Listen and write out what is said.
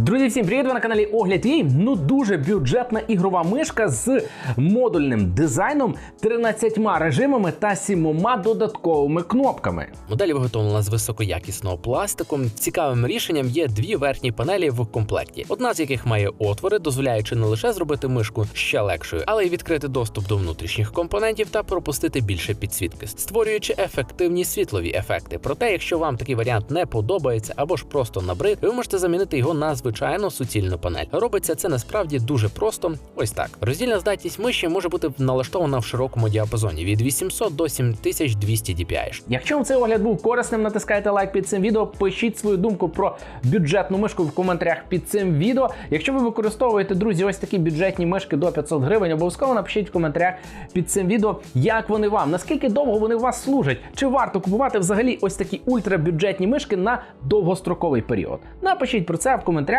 Друзі, всім привіт! Ви на каналі Огляд Їй. Ну дуже бюджетна ігрова мишка з модульним дизайном, 13 режимами та 7 додатковими кнопками. Модель виготовлена з високоякісного пластику. Цікавим рішенням є дві верхні панелі в комплекті, одна з яких має отвори, дозволяючи не лише зробити мишку ще легшою, але й відкрити доступ до внутрішніх компонентів та пропустити більше підсвітки, створюючи ефективні світлові ефекти. Проте, якщо вам такий варіант не подобається або ж просто набрид, ви можете замінити його на звичайну суцільну панель. Робиться це насправді дуже просто. Ось так. Роздільна здатність миші може бути налаштована в широкому діапазоні від 800 до 7200 dpi. Якщо вам цей огляд був корисним, натискайте лайк під цим відео, пишіть свою думку про бюджетну мишку в коментарях під цим відео. Якщо ви використовуєте, друзі, ось такі бюджетні мишки до 500 гривень, обов'язково напишіть в коментарях під цим відео, як вони вам, наскільки довго вони у вас служать, чи варто купувати взагалі ось такі ультрабюджетні мишки на довгостроковий період. Напишіть про це в коментарях.